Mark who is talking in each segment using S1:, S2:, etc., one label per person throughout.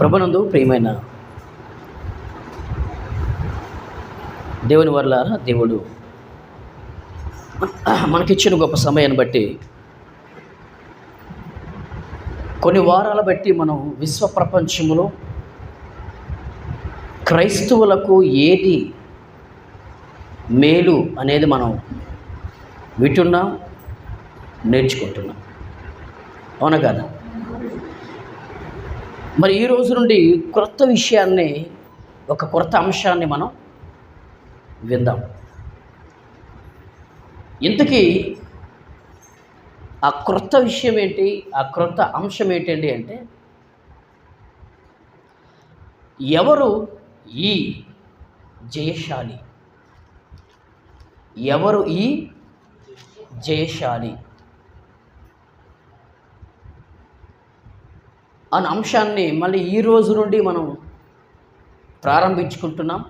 S1: ప్రభునందు ప్రియమైన దేవుని వర్లారా దేవుడు మనకిచ్చిన గొప్ప సమయాన్ని బట్టి కొన్ని వారాల బట్టి మనం విశ్వ ప్రపంచంలో క్రైస్తవులకు ఏది మేలు అనేది మనం వింటున్నాం నేర్చుకుంటున్నాం. అవునా కదా? మరి ఈ రోజు నుండి క్రొత్త విషయాన్ని ఒక కొత్త అంశాన్ని మనం విందాం. ఇంతకీ ఆ క్రొత్త విషయం ఏంటి ఆ క్రొత్త అంశం ఏంటండి అంటే ఎవరు ఈ జయశాలి? ఎవరు ఈ జయశాలి? అనే అంశాన్ని మళ్ళీ ఈ రోజు నుండి మనం ప్రారంభించుకుంటున్నాం.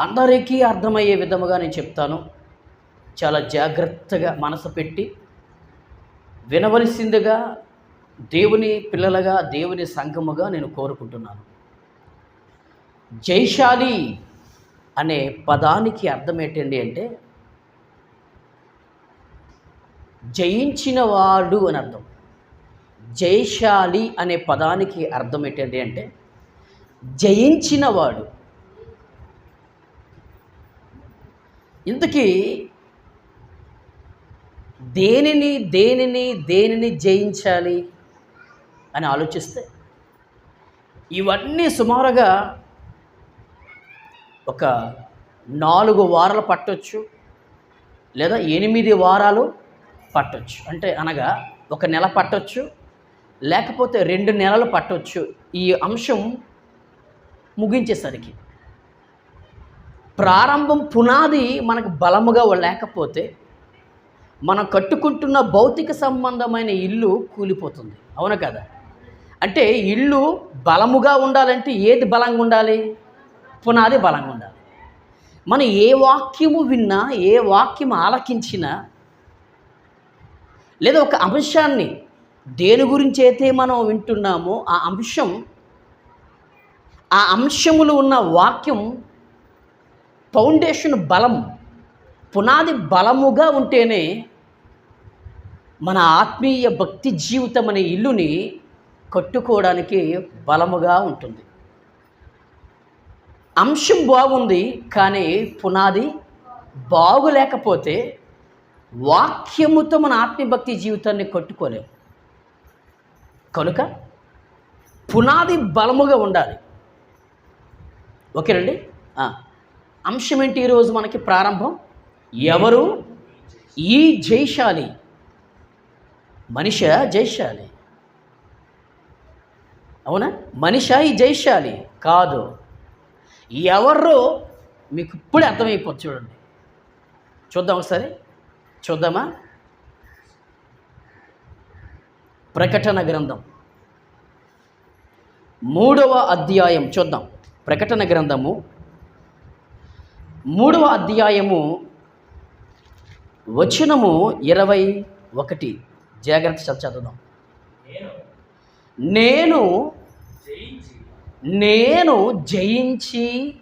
S1: అందరికీ అర్థమయ్యే విధముగా నేను చెప్తాను. చాలా జాగ్రత్తగా మనసు పెట్టి వినవలసిందిగా దేవుని పిల్లలుగా దేవుని సంఘముగా నేను కోరుకుంటున్నాను. జైశాలి అనే పదానికి అర్థం ఏంటండి అంటే జయించినవాడు అని అర్థం. జయశాలి అనే పదానికి అర్థం ఏంటండి అంటే జయించినవాడు. ఇంతకీ దేనిని దేనిని దేనిని జయించాలి అని ఆలోచిస్తే ఇవన్నీ సుమారుగా ఒక నాలుగు వారాలు పట్టొచ్చు లేదా ఎనిమిది వారాలు పట్టొచ్చు. అంటే అనగా ఒక నెల పట్టొచ్చు లేకపోతే రెండు నెలలు పట్టొచ్చు. ఈ అంశం ముగించేసరికి ప్రారంభం పునాది మనకు బలముగా లేకపోతే మనం కట్టుకుంటున్న భౌతిక సంబంధమైన ఇల్లు కూలిపోతుంది. అవును కదా? అంటే ఇల్లు బలముగా ఉండాలంటే ఏది బలంగా ఉండాలి? పునాది బలంగా ఉండాలి. మనం ఏ వాక్యము విన్నా ఏ వాక్యం ఆలకించినా లేదా ఒక అంశాన్ని దేని గురించి అయితే మనం వింటున్నామో ఆ అంశం ఆ అంశములు ఉన్న వాక్యం ఫౌండేషన్ బలం పునాది బలముగా ఉంటేనే మన ఆత్మీయ భక్తి జీవితం అనే ఇల్లుని కట్టుకోవడానికి బలముగా ఉంటుంది. అంశం బాగుంది కానీ పునాది బాగులేకపోతే వాక్యముతో మన ఆత్మభక్తి జీవితాన్ని కట్టుకోలేం. కనుక పునాది బలముగా ఉండాలి. ఓకేనండి? అంశం ఏంటి ఈరోజు మనకి ప్రారంభం? ఎవరు ఈ జైశాలి? మనిష జైశాలి? అవునా? మనిష ఈ జైశాలి? కాదు. ఎవరో మీకు ఇప్పుడే అర్థమైపోతుంది చూడండి. చూద్దాం ఒకసారి. చూద్దామా? ప్రకటన గ్రంథం. మూడవ అధ్యాయం చూద్దాం. ప్రకటన గ్రంథము. మూడవ అధ్యాయము వచనము ఇరవై ఒకటి. జాగ్రత్త చదువుదాం. నేను నేను జయించి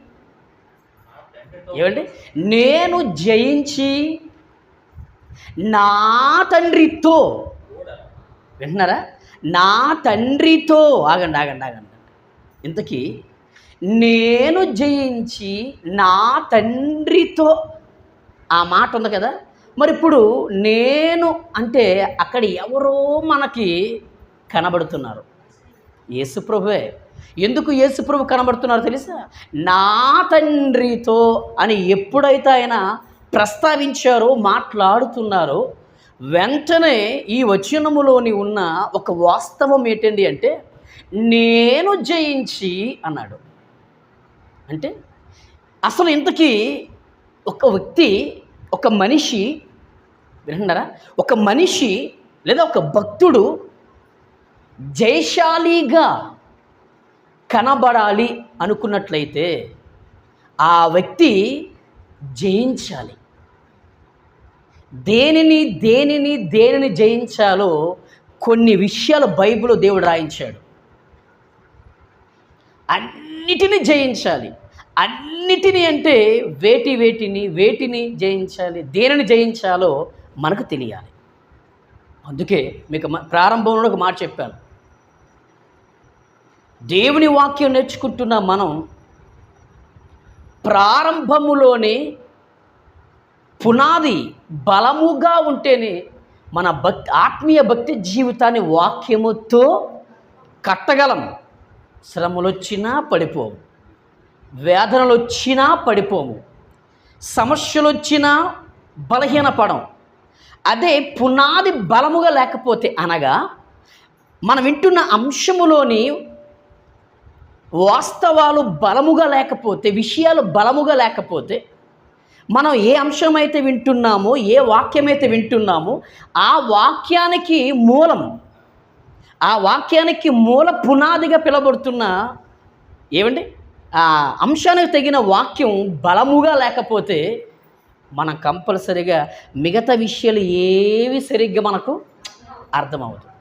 S1: ఏమండి? నేను జయించి నా తండ్రితో. వింటున్నారా? నా తండ్రితో. ఆగండి ఆగండి ఆగండి. ఇంతకీ నేను జయించి నా తండ్రితో. ఆ మాట ఉంది కదా? మరి ఇప్పుడు నేను అంటే అక్కడ ఎవరో మనకి కనబడుతున్నారు. యేసుప్రభువే ఎందుకు యేసుప్రభు కనబడుతున్నారు తెలుసా? నా తండ్రితో అని ఎప్పుడైతే ఆయన ప్రస్తావించారో మాట్లాడుతున్నారో వెంటనే ఈ వచనములోని ఉన్న ఒక వాస్తవం ఏంటండి అంటే నేను జయించి అన్నాడు. అంటే అసలు ఇంతకీ ఒక వ్యక్తి ఒక మనిషి వింటున్నారా? ఒక మనిషి లేదా ఒక భక్తుడు జయశాలిగా కనబడాలి అనుకున్నట్లయితే ఆ వ్యక్తి జయించాలి. దేనిని దేనిని దేనిని జయించాలో కొన్ని విషయాలు బైబిల్ దేవుడు రాయించాడు. అన్నిటినీ జయించాలి. అన్నిటినీ అంటే వేటి వేటిని వేటిని జయించాలి దేనిని జయించాలో మనకు తెలియాలి. అందుకే మీకు ప్రారంభంలో ఒక మాట చెప్పాను. దేవుని వాక్యం నేర్చుకుంటున్న మనం ప్రారంభములోనే పునాది బలముగా ఉంటేనే మన భక్తి ఆత్మీయ భక్తి జీవితాన్ని వాక్యముతో కట్టగలం. శ్రమలు వచ్చినా పడిపోము. వేదనలు వచ్చినా పడిపోము. సమస్యలు వచ్చినా బలహీనపడం. అదే పునాది బలముగా లేకపోతే అనగా మనం వింటున్న అంశములోని వాస్తవాలు బలముగా లేకపోతే విషయాలు బలముగా లేకపోతే మనం ఏ అంశమైతే వింటున్నామో ఏ వాక్యం అయితే వింటున్నామో ఆ వాక్యానికి మూలం ఆ వాక్యానికి మూల పునాదిగా పిలబడుతున్న ఏమండి? ఆ అంశానికి తగిన వాక్యం బలముగా లేకపోతే మనం కంపల్సరిగా మిగతా విషయాలు ఏవి సరిగ్గా మనకు అర్థమవుతుంది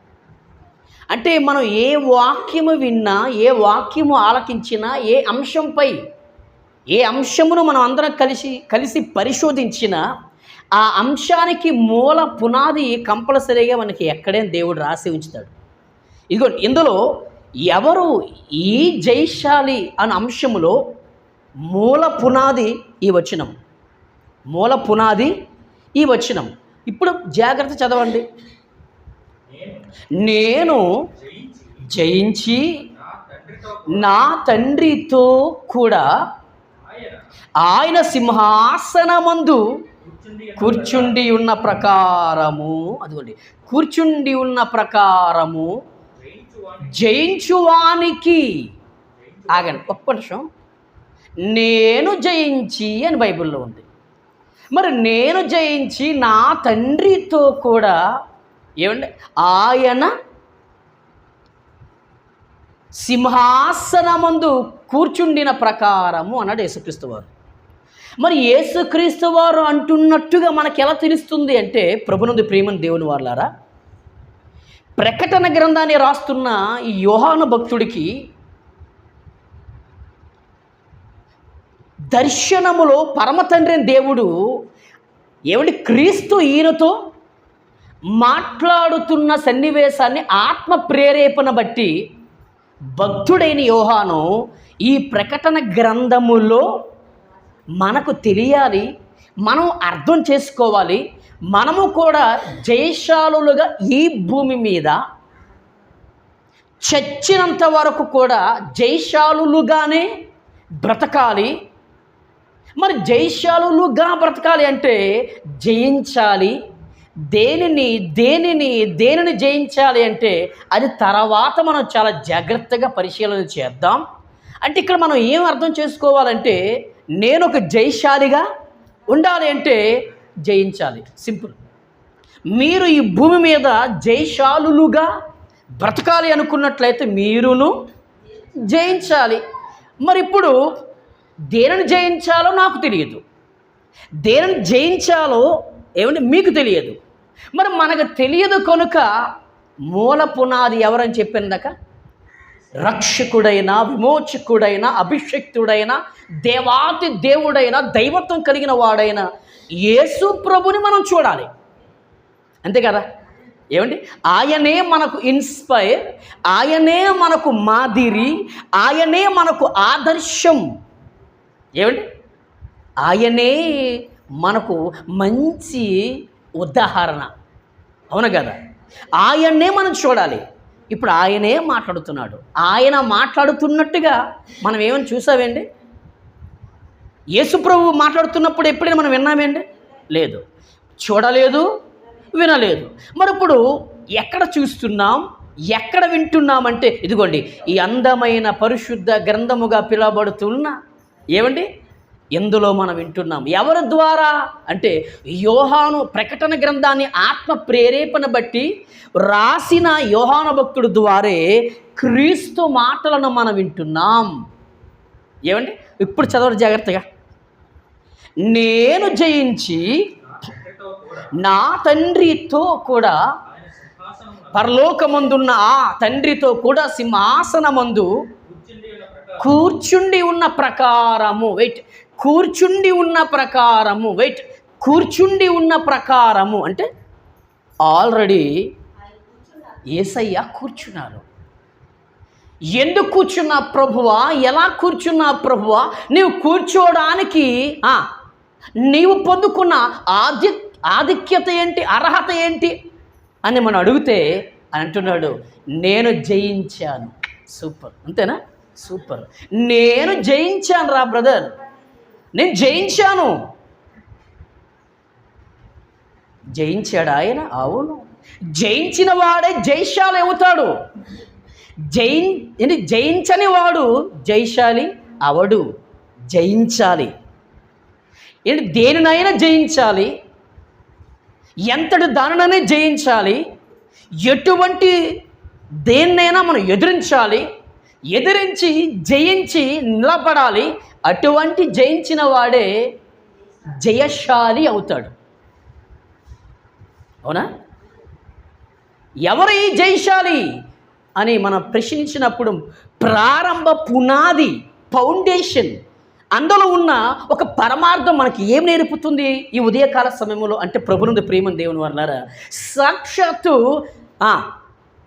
S1: అంటే మనం ఏ వాక్యము విన్నా ఏ వాక్యము ఆలకించినా ఏ అంశంపై ఏ అంశమును మనం అందరం కలిసి కలిసి పరిశోధించినా ఆ అంశానికి మూల పునాది కంపల్సరీగా మనకి ఎక్కడైనా దేవుడు రాసి ఉంచుతాడు. ఇదిగో ఇందులో ఎవరు ఈ జైశాలి అనే అంశములో మూల పునాది ఈ వచనం. మూల పునాది ఈ వచనం. ఇప్పుడు జాగ్రత్త చదవండి. నేను జయించి నా తండ్రితో కూడా ఆయన సింహాసనమందు కూర్చుండి ఉన్న ప్రకారము అదిగోండి కూర్చుండి ఉన్న ప్రకారము జయించువానికి ఆగండి ఒక్క నిమిషం. నేను జయించి అని బైబిల్లో ఉంది. మరి నేను జయించి నా తండ్రితో కూడా ఏమండి? ఆయన సింహాసనమందు కూర్చుండిన ప్రకారము అన్నాడు యేసుక్రీస్తు వారు. మరి యేసుక్రీస్తు వారు అంటున్నట్టుగా మనకు ఎలా తెలుస్తుంది అంటే ప్రభునందు ప్రేమని దేవుని వాళ్ళారా ప్రకటన గ్రంథాన్ని రాస్తున్న ఈ యోహాను భక్తుడికి దర్శనములో పరమతండ్రిని దేవుడు ఏమండి క్రీస్తు ఈయనతో మాట్లాడుతున్న సన్నివేశాన్ని ఆత్మ ప్రేరేపణ బట్టి భక్తుడైన యోహాను ఈ ప్రకటన గ్రంథములో మనకు తెలియాలి మనం అర్థం చేసుకోవాలి. మనము కూడా జయశాలులుగా ఈ భూమి మీద చచ్చినంత వరకు కూడా జయశాలులుగానే బ్రతకాలి. మరి జయశాలులుగా బ్రతకాలి అంటే జయించాలి. దేనిని దేనిని దేనిని జయించాలి అంటే అది తర్వాత మనం చాలా జాగ్రత్తగా పరిశీలన చేద్దాం. అంటే ఇక్కడ మనం ఏం అర్థం చేసుకోవాలంటే నేను ఒక జయశాలిగా ఉండాలి అంటే జయించాలి. సింపుల్. మీరు ఈ భూమి మీద జయశాలులుగా బ్రతకాలి అనుకున్నట్లయితే మీరును జయించాలి. మరి ఇప్పుడు దేనిని జయించాలో నాకు తెలియదు. దేనిని జయించాలో ఏమంటే మీకు తెలియదు. మరి మనకు తెలియదు కనుక మూల పునాది ఎవరని చెప్పిందాక రక్షకుడైన విమోచకుడైన అభిషక్తుడైన దేవాతి దేవుడైన దైవత్వం కలిగిన వాడైన యేసు ప్రభుని మనం చూడాలి. అంతే కదా? ఏమండి? ఆయనే మనకు ఇన్స్పైర్ ఆయనే మనకు మాదిరి ఆయనే మనకు ఆదర్శం. ఏమండి? ఆయనే మనకు మంచి ఉదాహరణ. అవును కదా? ఆయన్నే మనం చూడాలి. ఇప్పుడు ఆయనే మాట్లాడుతున్నాడు. ఆయన మాట్లాడుతున్నట్టుగా మనం ఏమైనా చూసామండి యేసుప్రభు మాట్లాడుతున్నప్పుడు ఎప్పుడైనా మనం విన్నామేండి లేదు. చూడలేదు వినలేదు. మరి ఇప్పుడు ఎక్కడ చూస్తున్నాం ఎక్కడ వింటున్నామంటే ఇదిగోండి ఈ అందమైన పరిశుద్ధ గ్రంథముగా పిలువబడుతున్న ఏమండి? ఎందులో మనం వింటున్నాం? ఎవరి ద్వారా? అంటే యోహాను ప్రకటన గ్రంథాన్ని ఆత్మ ప్రేరేపణ బట్టి రాసిన యోహాను భక్తుడు ద్వారే క్రీస్తు మాటలను మనం వింటున్నాం. ఏమండి? ఇప్పుడు చదవరు జాగ్రత్తగా. నేను జయించి నా తండ్రితో కూడా పరలోకమందున్న ఆ తండ్రితో కూడా సింహాసనమందు
S2: కూర్చుండి ఉన్న
S1: కూర్చుండి ఉన్న ప్రకారము. వెయిట్. కూర్చుండి ఉన్న ప్రకారము వెయిట్ కూర్చుండి ఉన్న ప్రకారము అంటే ఆల్రెడీ ఏసయ్య కూర్చున్నారు. ఎందుకు కూర్చున్నా ప్రభువా? ఎలా కూర్చున్నా ప్రభువా? నీవు కూర్చోడానికి నీవు పొందుకున్న ఆధి ఆధిక్యత ఏంటి అర్హత ఏంటి అని మనం అడిగితే అని అంటున్నాడు నేను జయించాను. సూపర్. అంతేనా? సూపర్. నేను జయించాను రా బ్రదర్. నేను జయించాను. జయించాడు ఆయన? అవును. జయించిన వాడే జైశాలి అవుతాడు. జయిం ఏంటి? జయించని వాడు జైశాలి అవడు జయించాలి. ఏంటి? దేనినైనా జయించాలి. ఎంతటి దానినైనా జయించాలి. ఎటువంటి దేన్నైనా మనం ఎదిరించాలి. ఎదిరించి జయించి నిలబడాలి. అటువంటి జయించిన వాడే జయశాలి అవుతాడు. అవునా? ఎవరు ఈ జయశాలి? అని మనం ప్రశ్నించినప్పుడు ప్రారంభ పునాది ఫౌండేషన్ అందులో ఉన్న ఒక పరమార్థం మనకి ఏం నేర్పుతుంది ఈ ఉదయకాల సమయంలో? అంటే ప్రభునందు ప్రేమ దేవుని వారినారా సాక్షాత్తు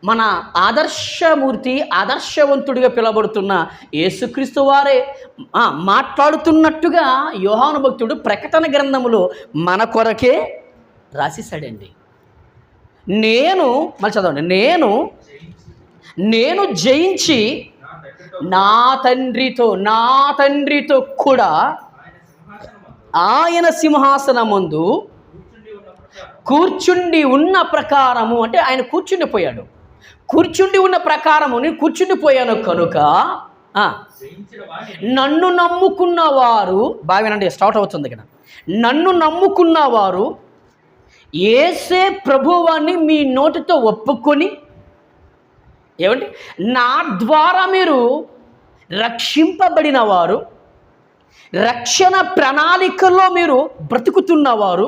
S1: మన ఆదర్శమూర్తి ఆదర్శవంతుడిగా పిలబడుతున్న యేసుక్రీస్తు వారే మాట్లాడుతున్నట్టుగా యోహాను భక్తుడు ప్రకటన గ్రంథములో మన కొరకే రాసేసాడండి నేను మళ్ళీ చదవండి నేను నేను జయించి
S2: నా తండ్రితో
S1: నా తండ్రితో కూడా
S2: ఆయన సింహాసనమందు
S1: ముందు
S2: కూర్చుండి ఉన్న
S1: కూర్చుండి ఉన్న ప్రకారము అంటే ఆయన కూర్చుండిపోయాడు. కూర్చుండి ఉన్న ప్రకారము నేను కూర్చుండిపోయాను కనుక నన్ను నమ్ముకున్న వారు బాగానండి స్టార్ట్ అవుతుంది ఇక్కడ. నన్ను నమ్ముకున్న వారు ఏసే ప్రభువాన్ని మీ నోటితో ఒప్పుకొని ఏమంటే నా ద్వారా మీరు రక్షింపబడిన వారు రక్షణ ప్రణాళికలో మీరు బ్రతుకుతున్నవారు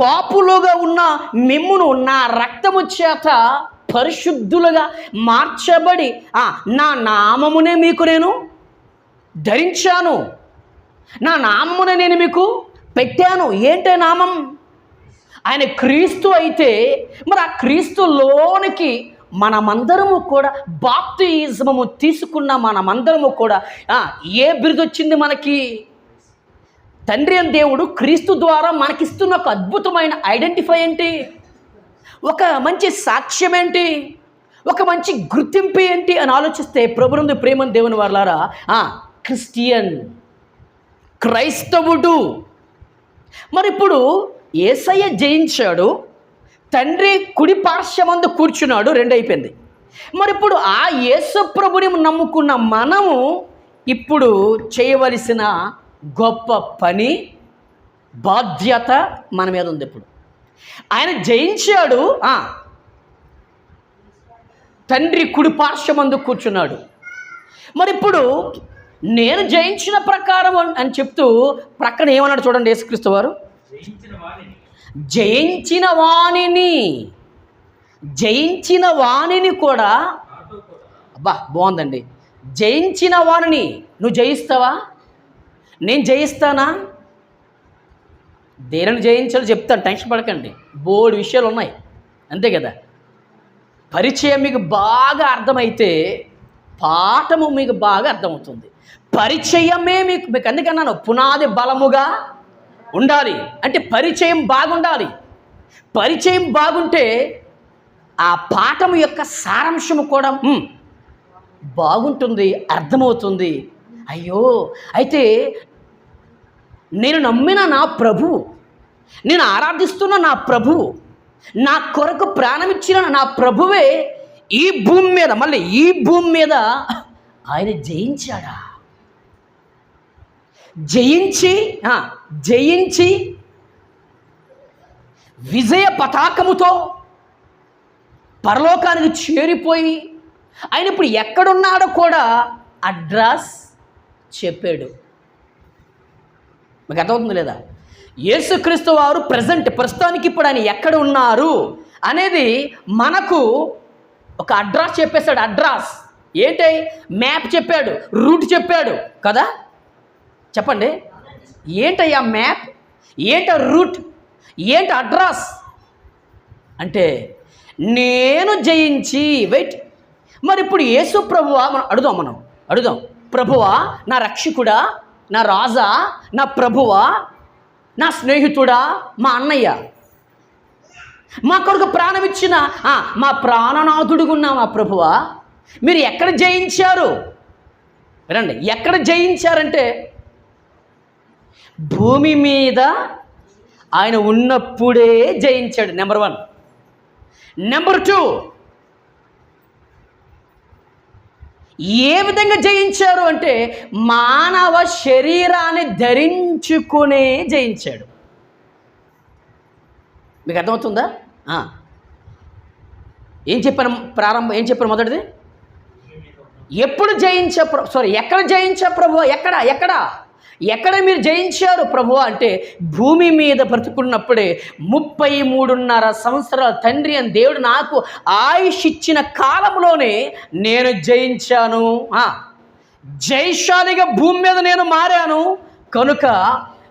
S1: పాపులుగా ఉన్న మిమ్మును నా రక్తము చేత పరిశుద్ధులుగా మార్చబడి నా నామమునే మీకు నేను ధరించాను. నా నామమునే నేను మీకు పెట్టాను. ఏంటే నామం? ఆయన క్రీస్తు అయితే మరి ఆ క్రీస్తులోనికి మనమందరము కూడా బాప్తిజమము తీసుకున్న మనమందరము కూడా ఏ బిరుదొచ్చింది మనకి? తండ్రి అని దేవుడు క్రీస్తు ద్వారా మనకిస్తున్న ఒక అద్భుతమైన ఐడెంటిఫై ఏంటి? ఒక మంచి సాక్ష్యం ఏంటి? ఒక మంచి గుర్తింపు ఏంటి అని ఆలోచిస్తే ప్రభునందు ప్రేమని దేవుని వాళ్ళారా క్రిస్టియన్ క్రైస్తవుడు. మరి ఇప్పుడు ఏసయ్య జయించాడు తండ్రి కుడి పార్శ్వమందు కూర్చున్నాడు రెండైపోయింది. మరి ఇప్పుడు ఆ యేసు ప్రభుని నమ్ముకున్న మనము ఇప్పుడు చేయవలసిన గొప్ప పని బాధ్యత మన మీద ఉంది ఇప్పుడు. ఆయన జయించాడు తండ్రి కుడి పార్శ్వమందు కూర్చున్నాడు. మరి ఇప్పుడు నేను జయించిన ప్రకారం అని- చెప్తూ ప్రక్కన ఏమన్నాడు చూడండి యేసుక్రీస్తు వారు?
S2: జయించిన
S1: వాణిని. జయించిన వాణిని. కూడా. అబ్బా బాగుందండి. జయించిన వాణిని. నువ్వు జయిస్తావా? నేను జయిస్తానా? దేనిని జయించాలో చెప్తాను టెన్షన్ పడకండి. బోర్డు విషయాలు ఉన్నాయి. అంతే కదా? పరిచయం మీకు బాగా అర్థమైతే పాఠము మీకు బాగా అర్థమవుతుంది. పరిచయమే మీకు మీకు అందుకన్నాను పునాది బలముగా ఉండాలి. అంటే పరిచయం బాగుండాలి. పరిచయం బాగుంటే ఆ పాఠం యొక్క సారాంశము కూడా బాగుంటుంది అర్థమవుతుంది. అయ్యో అయితే నేను నమ్మిన నా ప్రభు నేను ఆరాధిస్తున్న నా ప్రభు నా కొరకు ప్రాణమిచ్చిన నా ప్రభువే ఈ భూమి మీద మళ్ళీ ఈ భూమి మీద ఆయన జయించాడా? జయించి జయించి విజయ పతాకముతో పరలోకానికి చేరిపోయి ఆయన ఇప్పుడు ఎక్కడున్నాడో కూడా అడ్రస్ చెప్పాడు. మీకు అర్థమవుతుంది లేదా? యేసుక్రీస్తు వారు ప్రజెంట్ ప్రస్తుతానికి ఇప్పుడు ఆయన ఎక్కడ ఉన్నారు అనేది మనకు ఒక అడ్రస్ చెప్పేశాడు అడ్రస్. ఏంటి? మ్యాప్ చెప్పాడు రూట్ చెప్పాడు. కదా? చెప్పండి. ఏంటయ్యా మ్యాప్ ఏంట రూట్ ఏంటి అడ్రస్? అంటే నేను జయించి వెయిట్ మరి ఇప్పుడు యేసు ప్రభువా? మనం అడుగుదాం మనం. అడుగుదాం. ప్రభువా నా రక్షకుడా నా రాజా నా ప్రభువా నా స్నేహితుడా మా అన్నయ్య. మా కొడుకు ప్రాణం ఇచ్చిన మా ప్రాణనాథుడుగున్నా మా ప్రభువా మీరు ఎక్కడ జయించారు? వినండి ఎక్కడ జయించారంటే భూమి మీద ఆయన ఉన్నప్పుడే జయించాడు నెంబర్ వన్. నెంబర్ టూ ఏ విధంగా జయించారు అంటే మానవ శరీరాన్ని ధరించుకునే జయించాడు. మీకు అర్థమవుతుందా? ఏం చెప్పాను ప్రారంభం ఏం చెప్పాను మొదటిది? ఎప్పుడు జయించ సారీ ఎక్కడ జయించ ప్రభు ఎక్కడ ఎక్కడ? ఎక్కడ మీరు జయించారు ప్రభు అంటే భూమి మీద బ్రతుకున్నప్పుడే ముప్పై మూడున్నర సంవత్సరాల తండ్రి అని దేవుడు నాకు ఆయుష్ ఇచ్చిన కాలంలోనే నేను జయించాను. జయశాలిగా భూమి మీద నేను మారాను. కనుక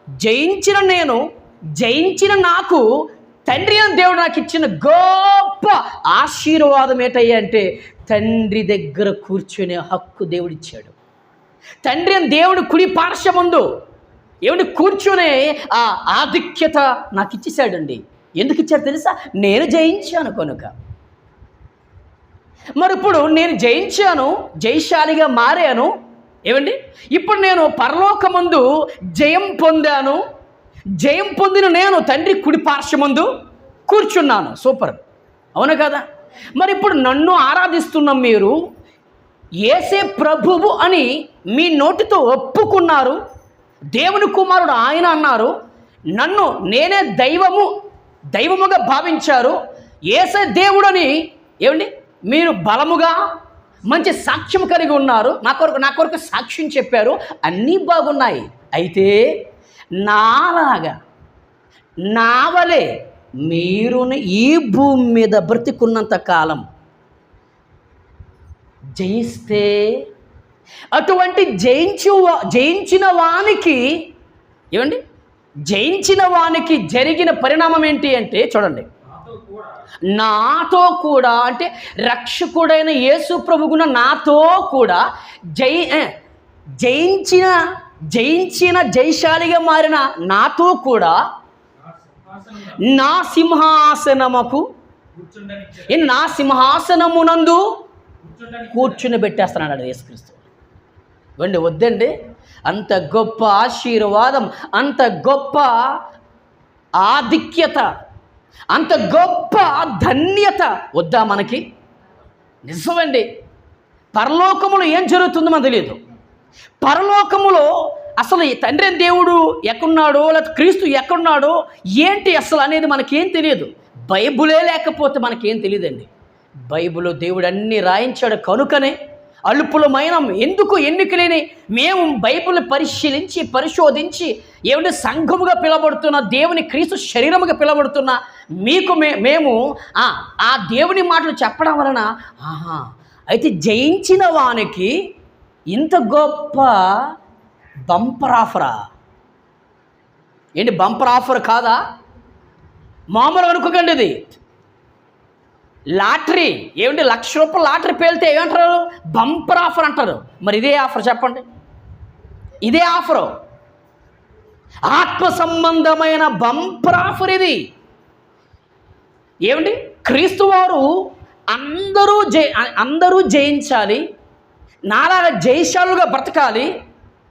S1: జయించిన నేను జయించిన నాకు తండ్రి అని దేవుడు నాకు ఇచ్చిన గొప్ప ఆశీర్వాదం ఏంటయ్యా అంటే తండ్రి దగ్గర కూర్చునే హక్కు దేవుడిచ్చాడు. తండ్రి అని దేవుడు కుడి పార్శ్వముందు ఏమిటి? కూర్చునే ఆ ఆధిక్యత నాకు ఇచ్చేసాడండి ఎందుకు ఇచ్చాడు తెలుసా? నేను జయించాను కనుక. మరి ఇప్పుడు నేను జయించాను జయశాలిగా మారాను. ఏమండి? ఇప్పుడు నేను పరలోకమందు జయం పొందాను. జయం పొందిన నేను తండ్రి కుడి పార్శ్వమందు కూర్చున్నాను. సూపర్. అవును కదా? మరి ఇప్పుడు నన్ను ఆరాధిస్తున్న మీరు ఏసే ప్రభువు అని మీ నోటితో ఒప్పుకున్నారు. దేవుని కుమారుడు ఆయన అన్నారు నన్ను నేనే దైవము దైవముగా భావించారు. ఏసే దేవుడని ఏమండి? మీరు బలముగా మంచి సాక్ష్యం కలిగి ఉన్నారు. నా కొరకు నా కొరకు సాక్ష్యం చెప్పారు. అన్నీ బాగున్నాయి. అయితే నాలాగా నావలే మీరుని ఈ భూమి మీద బ్రతికున్నంత కాలం జయిస్తే అటువంటి జయించు జయించిన వానికి ఏమండి? జయించిన వానికి జరిగిన పరిణామం ఏంటి అంటే చూడండి.
S2: నాతో కూడా
S1: అంటే రక్షకుడైన యేసు ప్రభుగున నాతో కూడా జై జయించిన జయించిన జయశాలిగా మారిన నాతో కూడా
S2: నా
S1: సింహాసనముకు ఏ, నా సింహాసనమునందు కూర్చుని పెట్టేస్తున్నాడు యేసుక్రీస్తు. ఇవ్వండి వద్దండి. అంత గొప్ప ఆశీర్వాదం అంత గొప్ప ఆధిక్యత అంత గొప్ప ధన్యత వద్దా మనకి? నిజమండి. పరలోకములో ఏం జరుగుతుందో మనకు తెలియదు పరలోకములో అసలు ఈ తండ్రి దేవుడు ఎక్కడున్నాడో లేకపోతే క్రీస్తు ఎక్కడున్నాడో ఏంటి అసలు అనేది మనకేం తెలియదు బైబులే లేకపోతే మనకేం తెలియదండి బైబిల్ దేవుడు అన్ని రాయించాడు కనుకనే అలుపులమైన ఎందుకు ఎన్నిక లేని మేము బైబిల్ పరిశీలించి పరిశోధించి ఏమంటే సంఘముగా పిలబడుతున్న దేవుని క్రీస్తు శరీరముగా పిలబడుతున్న మీకు మే మేము ఆ, ఆ దేవుని మాటలు చెప్పడం వలన ఆహా అయితే జయించిన వానికి ఇంత గొప్ప బంపర్ ఆఫరా. ఏంటి బంపర్ ఆఫర్ కాదా? మామూలు అనుకోకండి ఇది. లాటరీ. ఏమిటి లక్ష రూపాయలు లాటరీ పేలితే ఏమంటారు? బంపర్ ఆఫర్ అంటారు. మరి ఇదే ఆఫర్ చెప్పండి. ఇదే ఆఫరు. ఆత్మ సంబంధమైన బంపర్ ఆఫర్ ఇది. ఏమిటి క్రీస్తు వారు అందరూ జయ అందరూ జయించాలి. నాలాగా జయశాలుగా బ్రతకాలి.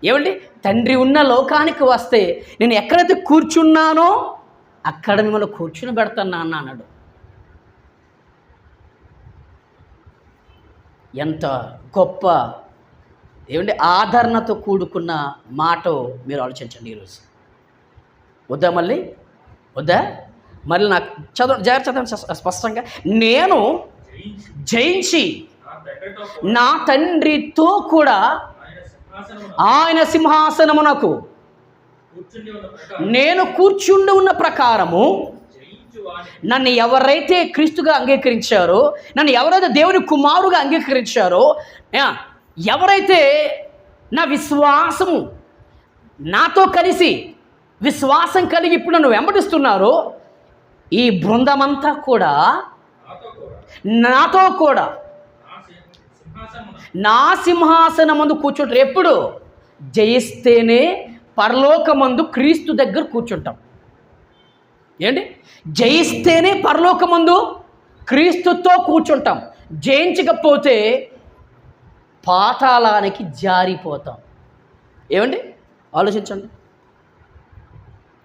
S1: ఏమండి? తండ్రి ఉన్న లోకానికి వస్తే నేను ఎక్కడైతే కూర్చున్నానో అక్కడ మిమ్మల్ని కూర్చుని పెడతాను నాన్న అన్నాడు. ఎంత గొప్ప ఏమండి ఆదరణతో కూడుకున్న మాట మీరు ఆలోచించండి ఈరోజు. వద్దా మళ్ళీ? వద్దా? మళ్ళీ నాకు చదవ జాగ్రత్త స్పష్టంగా. నేను
S2: జయించి నా తండ్రితో
S1: కూడా
S2: ఆయన
S1: సింహాసనమునకు నేను కూర్చుండి ఉన్న ప్రకారము నన్ను ఎవరైతే క్రీస్తుగా అంగీకరించారో నన్ను ఎవరైతే దేవుని కుమారుగా అంగీకరించారో ఎవరైతే నా విశ్వాసము నాతో కలిసి విశ్వాసం కలిగి ఇప్పుడు నన్ను వెంబడిస్తున్నారో ఈ బృందమంతా
S2: కూడా
S1: నాతో కూడా.
S2: నా సింహ- సింహాసనమున.
S1: నా సింహాసనమందు కూర్చుంటారు. ఎప్పుడు? జయిస్తేనే పరలోకమందు క్రీస్తు దగ్గర కూర్చుంటాం. ఏంటి? జయిస్తేనే పరలోకమందు క్రీస్తుతో కూర్చుంటాం. జయించకపోతే పాతాళానికి జారిపోతాం. ఏమండి? ఆలోచించండి.